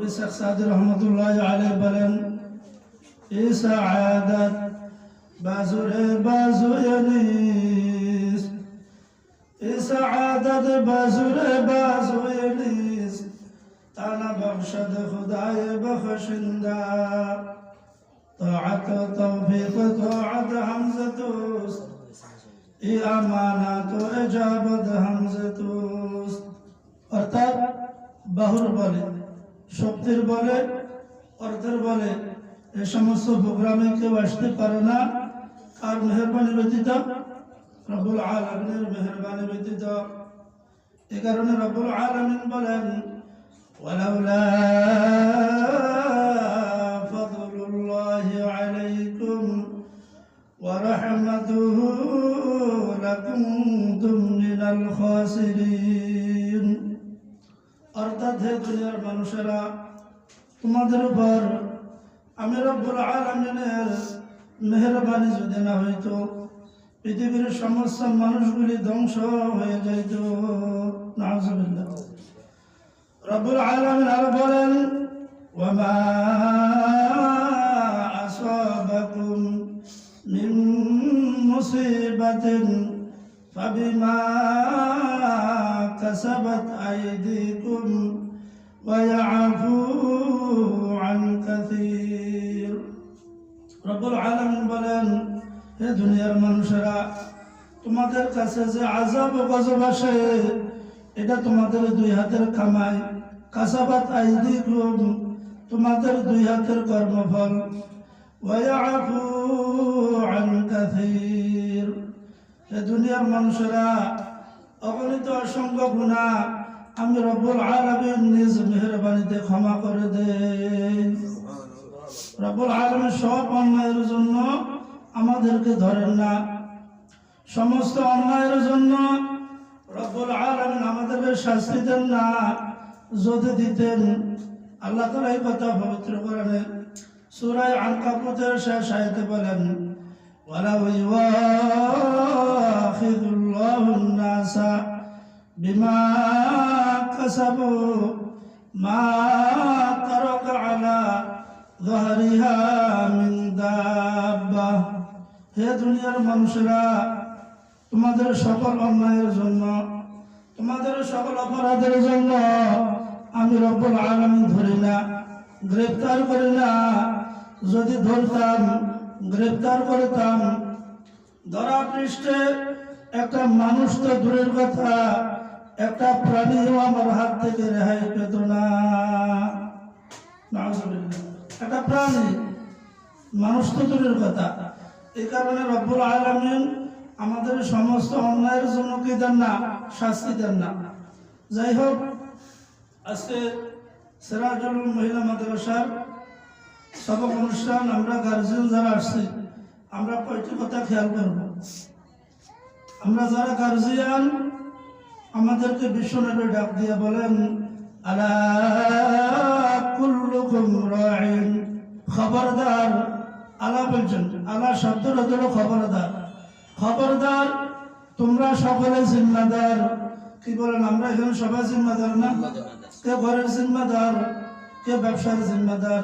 মৌলবী শেখ সাদি রহমতুল্লাহ আলাই বলেন এই সাআদাত বাজুরে বাজু ইয়ানিস এই সাআদাত বাজুরে বাজু ইয়ানিস তানা বখশদ খুদায় বখশিন্দা طاعت توفیق طاعت حمزتوست ই আমানাত এজাবত হামজাতুস্ত অর্থাৎ বাহুর বলে শক্তির বলে অর্থের বলে এ সমস্ত প্রোগ্রামে কেউ আসতে পারে না আর মেহরবানি ব্যতীত রব্বুল আলমিনের মেহরবানি ব্যতীত এ কারণে রব্বুল আলমিন বলেন ولولا فضل الله عليكم ورحمته لكنتم من الخاسرين অর্থাৎ হে দুনিয়ার মানুষেরা তোমাদের উপর আমি রব্বুল আলমিনের মেহরবানি যদি না হইতো পৃথিবীর সমস্ত মানুষগুলি ধ্বংস হয়ে যাইত নাউজুবিল্লাহ রব্বুল আলমিন আর বলেন ওয়ামা আসাবাকুম মিন মুসিবাতিন فبما كسبت أيديكم ويعفو عن كثير رب العالمين বলেন হে দুনিয়ার মানুষেরা তোমাদের কাছে যে আজাব ও গজব আসে এটা তোমাদের দুই হাতের কামাই কাসাবাত আইদিকুম তোমাদের দুই হাতের কর্মফল ওয়ায়াফু আন কাসীর এ দুনিয়ার মানুষেরা অগণিত অসংখ্য গুণা। আমি রব্বুল আলামিন নিজ মেহরবানিতে ক্ষমা করে দেন। রব্বুল আলামিন সব অন্যায়ের জন্য আমাদেরকে ধরেন না। সমস্ত অন্যায়ের জন্য রব্বুল আলামিন আমাদেরকে শাস্তি দেন না যদি দিতেন। আল্লাহ তাআলা এই কথা পবিত্র করেন সূরা আনকাবুতের শেষ আয়াতে বলেন ولو يواخذ الله الناس بما كسبوا ما ترك على ظهرها من دابة হে দুনিয়ার মানুষেরা তোমাদের সকল অন্যায়ের জন্য তোমাদের সকল অপরাধের জন্য আমি রব্বুল আলমী ধরি না গ্রেফতার করি না যদি ধরতাম গ্রেফতার করতাম। ধরা পৃষ্ঠে একটা মানুষ তো দূরের কথা, একটা প্রাণীও আমার হাত থেকে রেহাই পেত না। একটা প্রাণী, মানুষ তো দূরের কথা। এই কারণে রব্বুল আলমিন আমাদের সমস্ত অন্যায়ের জন্য কি দেন না? শাস্তি দেন না। যাই হোক, আজকে সিরাজুল মহিলা মাদ্রাসার সবক অনুষ্ঠান আমরা গার্জিয়ান যারা আসছি আমরা কয়টি কথা খেয়াল করব। আমরা যারা গার্জিয়ান আমাদেরকে বিশ্বনবী ডাক দিয়ে বলেন আলা কুল্লুকুম রাইন খবরদার আলা বলছেন আলা শব্দের হলো খবরদার। খবরদার তোমরা সকলে জিম্মাদার। কি বলেন আমরা এখানে সবাই জিম্মাদার না? কে ঘরের জিম্মাদার কে ব্যবসার জিম্মাদার?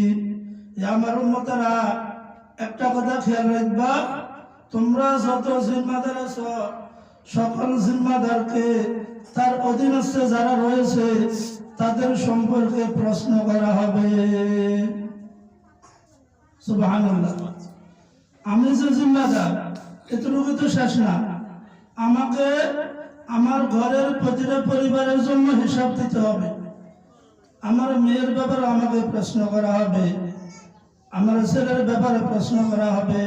আমার উম্মতেরা, একটা কথা খেয়াল রাখবা, তোমরা যত জিম্মাদার আছো, সকল জিম্মাদারকে তার অধীনস্থ যারা রয়েছে, তাদের সম্পর্কে প্রশ্ন করা হবে। আমি যে জিম্মাদার, এতটুকু তো শেষ না। আমাকে আমার ঘরের প্রতিটা পরিবারের জন্য হিসাব দিতে হবে। আমার মেয়ের ব্যাপারে আমাকে প্রশ্ন করা হবে। আমার ছেলের ব্যাপারে প্রশ্ন করা হবে,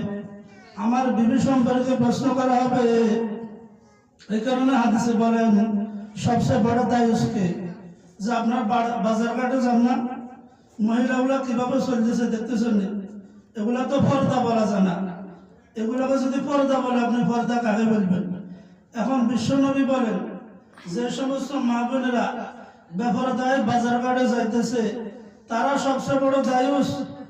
আমার বিবি সম্পর্কে প্রশ্ন করা হবে। এই কারণে হাদিসে বলেন, সবচেয়ে বড় দায়ুষকে যে আপনার বাজার ঘাটে যান না। মহিলাগুলা কীভাবে চলতেছে দেখতেছেন? এগুলা তো পর্দা বলা যায় না। এগুলাকে যদি পর্দা বলে, আপনি পর্দা কাকে বলবেন? এখন বিশ্বনবী বলেন, যে সমস্ত মা বোনেরা বেপরদায় বাজার ঘাটে যাইতেছে, তারা সবচেয়ে বড় দায়ুস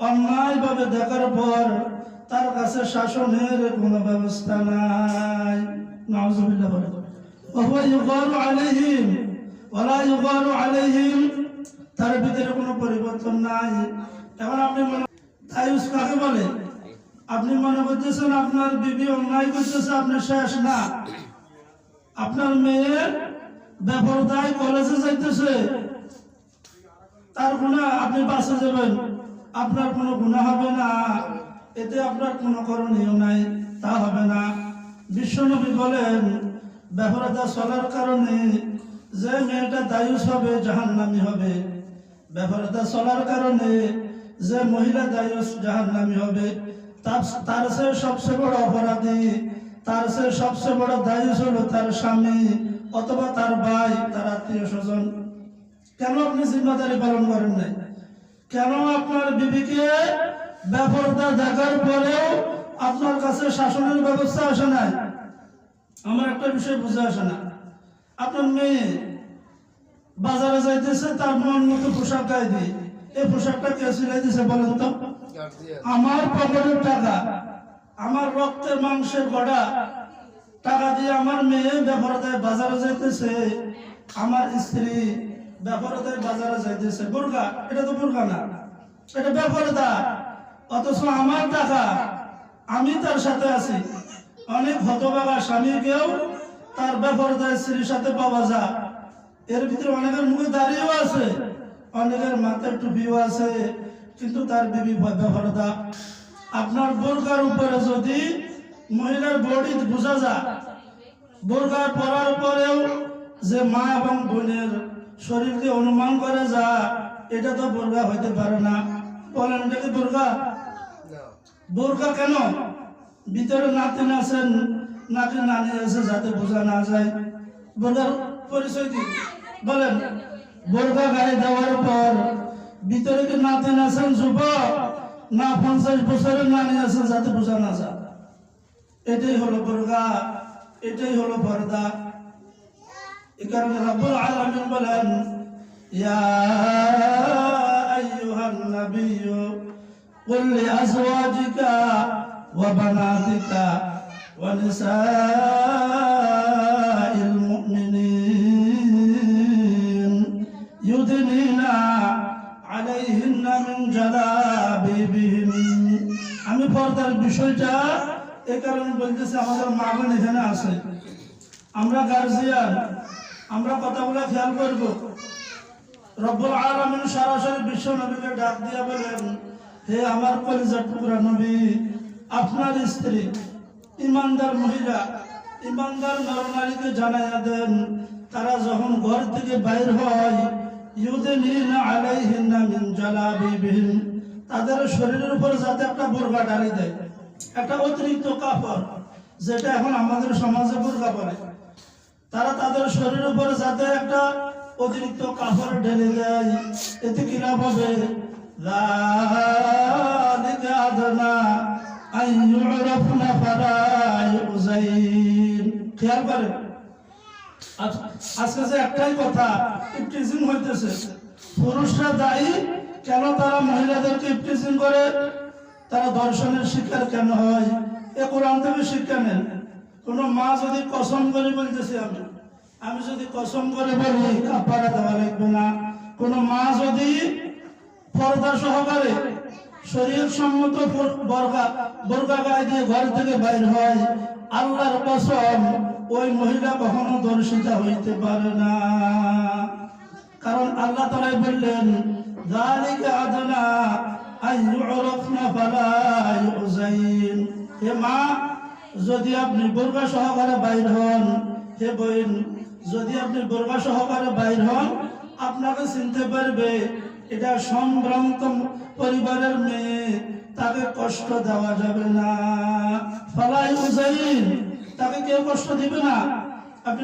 অন্যায়ভাবে দেখার পর তার কাছে শাসনের কোনো ব্যবস্থা নাই নাউজুবিল্লাহ বলে وهو يغار عليهم ولا يغار عليهم তার ভিতরে কোনো পরিবর্তন নাই এখন আপনি মনে দায়ুস কাকে বলে আপনি মনে করতেছেন আপনার বিবি অন্যায় করতেছে আপনার শেষ না আপনার মেয়ে বেপরদায় কলেজে যাইতেছে তার গুণা আপনি বাঁচে যাবেন আপনার কোনো গুণা হবে না। এতে আপনার কোনো করণীয় নাই, তা হবে না। বিশ্বনবী বলেন বেপরদা চলার কারণে যে মেয়েটা দায়ুস হবে, জাহান্নামি হবে। বেপরদা চলার কারণে যে মহিলা দায়ুস, জাহান্নামি হবে। তার তার সে সবচেয়ে বড় অপরাধী, তার সে সবচেয়ে বড় দায়ুস হলো তার স্বামী অথবা তার ভাই, তার আত্মীয় স্বজন। কেন আপনি জিম্মাদারি পালন করেন নাই? কেন আপনার বিবিকে ব্যাপারটা দেখার পরেও আপনার কাছে শাসনের ব্যবস্থা আসে নাই। আমার একটা বিষয় বুঝে আসে না। আপনার মেয়ে বাজারে যাইতেছে তার মন মতো পোশাক গায়ে দিয়ে। এই পোশাকটা কে সিলাই দিছে বলেন তো? আমার পকেটের টাকা আমার রক্তের মাংসের গড়া টাকা দিয়ে আমার মেয়ে ব্যাপারদায় বাজারে যাইতেছে আমার স্ত্রী ব্যাপারদায় বাজারে যাইতেছে। বুর্গা এটা তো বুর্গা না। এটা ব্যাপারদা অথচ আমার টাকা আমি তার সাথে আছি। অনেক হতবাগা স্বামীকেও তার ব্যাপারদায় স্ত্রীর সাথে পাওয়া যায়। এর ভিতরে অনেকের মুখে দাঁড়িয়েও আছে, অনেকের মাথায় টুপিও আছে, কিন্তু তার বিবি ব্যাপারদা আপনার বোরকার উপরে যদি মহিলার বডি বোঝা যায় বোরকার পরার পরেও যে মা এবং বোনের শরীরকে অনুমান করে যা এটা তো বোরকা হইতে পারে না। বলেন এটা কি বোরকা বোরকা কেন? ভিতরে নাতিন আছেন নাকি নানি আছে যাতে বোঝা না যায়। বোরকার পরিচয় কি বলেন বোরকা গায়ে দেওয়ার পর ভিতরে কি নাতিন আছেন যুবক? না পঞ্চাশ বছরের নানি আছেন যাতে বোঝা না যায়। এটাই হলো বোরকা এটাই হলো পর্দা। এ কারণে রব্বুল আলামিন বলেন ইয়া আইয়ুহান নাবিয়্যু قل لأزواجك وبناتك ونساء المؤمنين يدنين عليهن من جلابيبهن আমি পর্দার বিষয়টা এ কারণে বলতেছি আমাদের মা বোন এখানে আছে আমরা গার্জিয়ান আমরা কথাগুলো খেয়াল করব। রব্বুল আলামিন সরাসরি বিশ্ব নবীকে ডাক দিয়া বলেন, হে আমার কলিজার টুকরা নবী, আপনার স্ত্রী, ইমানদার মহিলা, ইমানদার নরনারীকে জানাইয়া দেন, তারা যখন ঘর থেকে বাইর হয় তাদের শরীরের উপর যাতে একটা বোরকা ডালি দেয়, একটা অতিরিক্ত কাপড়, যেটা এখন আমাদের সমাজে বোরকা বলে তারা তাদের শরীরের উপরে যাতে একটা অতিরিক্ত কাপড় ঢেলে দেয়, এতে কি লাভ হবে? আচ্ছা, একটাই কথা পুরুষরা দায়ী, কেন তারা মহিলাদেরকে তারা দর্শনের শিকার কেন হয়? এ কোরআন থেকে শিক্ষা নেন। কোন মা যদি কসম করে বলতেছে আমি আমি যদি কসম করে বলি কাপড়া দেওয়া লাগবে না কোন মা যদি পর্দা সহকারে শরীর সম্মত বর্গা বর্গা গায়ে দিয়ে ঘর থেকে বাইর হয় আল্লাহর কসম ওই মহিলা কখনো দর্শিতা হইতে পারে না কারণ আল্লাহ তালাই বললেন ذلك أدنى أن أن يعرفن فلا يؤذين হে মা যদি আপনি বোরগা সহকারে বাইর হন, হে বইন যদি আপনি বোরগা সহকারে বাইর হন, আপনাকে চিনতে পারবে, এটা সম্ভ্রান্ত পরিবারের মেয়ে, তাকে কষ্ট দেওয়া যাবে না। ফলাই উজাইন তাকে কেউ কষ্ট দিবে না। আপনি